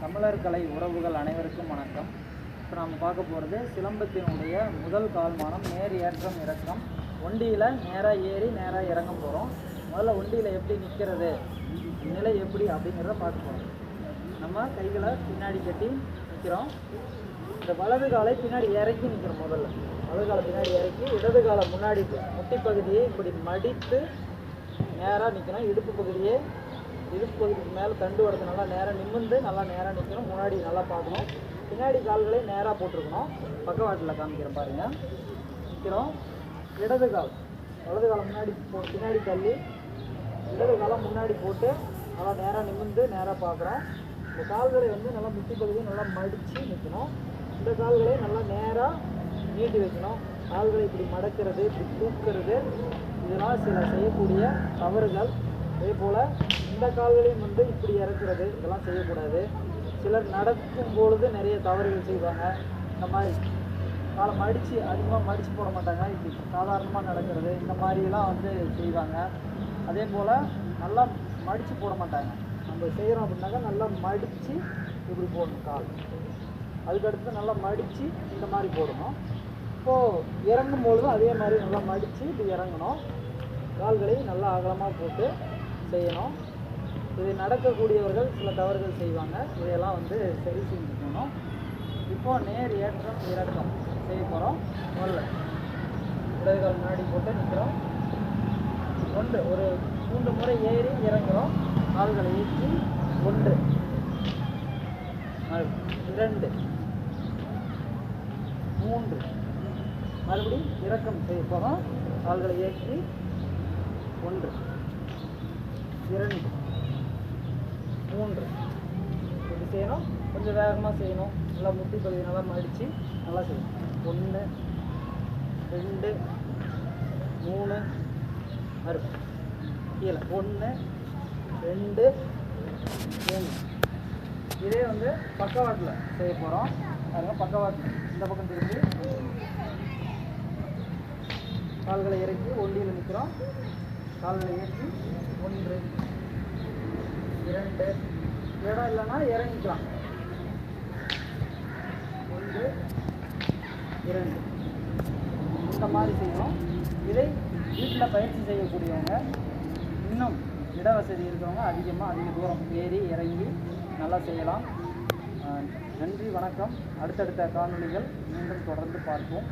தமிழர் கலை உறவுகள் அனைவருக்கும் வணக்கம். இப்போ நாம் பார்க்க போகிறது சிலம்பத்தினுடைய முதல் கால்மானம் நேர் ஏற்றம் இறக்கம் ஒண்டியில் நேராக ஏறி நேராக இறங்க போகிறோம் முதல்ல ஒண்டியில் எப்படி நிற்கிறது நிலை எப்படி அப்படிங்கிறத பார்க்க போகிறோம் நம்ம கைகளை பின்னாடி கட்டி நிற்கிறோம் இந்த வலது காலை பின்னாடி இறக்கி நிற்கிறோம் முதல்ல. வலது காலை பின்னாடி இறக்கி இடது காலை முன்னாடி முட்டி பகுதியை இப்படி மடித்து நேராக நிற்கிறோம் இடுப்பு பகுதியே இடுப்பு பகுதிக்கு மேலே தண்டு வரது நல்லா நேராக நிமிர்ந்து நல்லா நேராக நிற்கணும் முன்னாடி நல்லா பார்க்கணும். பின்னாடி கால்களை நேராக போட்டிருக்கணும். பக்கவாட்டில் காமிக்கிறேன் பாருங்கள் நிற்கிறோம் இடது கால். வலது காலம் முன்னாடி போ பின்னாடி தள்ளி. இடது காலம் முன்னாடி போட்டு நல்லா நேராக நிமிர்ந்து நேராக பார்க்குறோம். இந்த கால்களை வந்து நல்லா முட்டி பகுதியை நல்லா மடித்து நிற்கணும் இந்த கால்களை நல்லா நேராக நீட்டி வைக்கணும். கால்களை இப்படி மடக்கிறது இப்படி தூக்குறது இதெல்லாம் சில செய்யக்கூடிய தவறுகள். அதே போல் இந்த கால்களையும் வந்து இப்படி இறக்குறது இதெல்லாம் செய்யக்கூடாது. சிலர் நடக்கும் பொழுது நிறைய தவறுகள் செய்வாங்க. இந்த மாதிரி காலை மடித்து அதிகமாக மடித்து போட மாட்டாங்க. இப்படி சாதாரணமாக நடக்கிறது இந்த மாதிரிலாம் வந்து செய்வாங்க. அதே போல் நல்லா மடித்து போட மாட்டாங்க. நம்ம செய்கிறோம் அப்படின்னாக்கா நல்லா மடித்து இப்படி போடணும் கால். அதுக்கடுத்து நல்லா மடித்து இந்த மாதிரி போடணும். இப்போது இறங்கும் பொழுதும் அதே மாதிரி நல்லா மடித்து இப்படி இறங்கணும். கால்களை நல்லா அகலமாக போட்டு செய்யணும். இது நடக்கக்கூடியவர்கள் சில தவறுகள் செய்வாங்க. இதையெல்லாம் வந்து சரி செஞ்சுக்கணும் இப்போ நேர் ஏற்றம் இறக்கம் செய்ய போகிறோம் முதல்ல இடது முன்னாடி போட்டு நிற்கிறோம் ஒன்று ஒரு மூன்று முறை ஏறி இறங்குறோம். கால்களை ஏற்றி ஒன்று. இரண்டு. மூன்று. மறுபடியும் இறக்கம் செய்ய போகிறோம் கால்களை ஏற்றி ஒன்று. இரண்டு. மூன்று இப்படி செய்யணும். கொஞ்சம் வேகமாக செய்யணும். நல்லா முட்டி பகுதி நல்லா மடித்து நல்லா செய்யணும். ஒன்று ரெண்டு மூணு மறு கீழே. ஒன்று ரெண்டு மூணு. இதே வந்து பக்கவாட்டில் செய்ய போகிறோம் அதனால் பக்கவாட்டில் இந்த பக்கம் திரும்பி கால்களை இறக்கி ஒண்டியில் நிற்கிறோம் கால்களை ஏற்றி ஒன்று இரண்டு இடம் இல்லைன்னா இறங்கிக்கலாம். ஒன்று இரண்டு. இந்த மாதிரி செய்யணும். இதை வீட்டில் பயிற்சி செய்யக்கூடியவங்க இன்னும் இட வசதி இருக்கிறவங்க அதிகமாக அதிக தூரம் ஏறி இறங்கி நல்லா செய்யலாம். நன்றி வணக்கம். அடுத்தடுத்த காணொளிகள் மீண்டும் தொடர்ந்து பார்ப்போம்.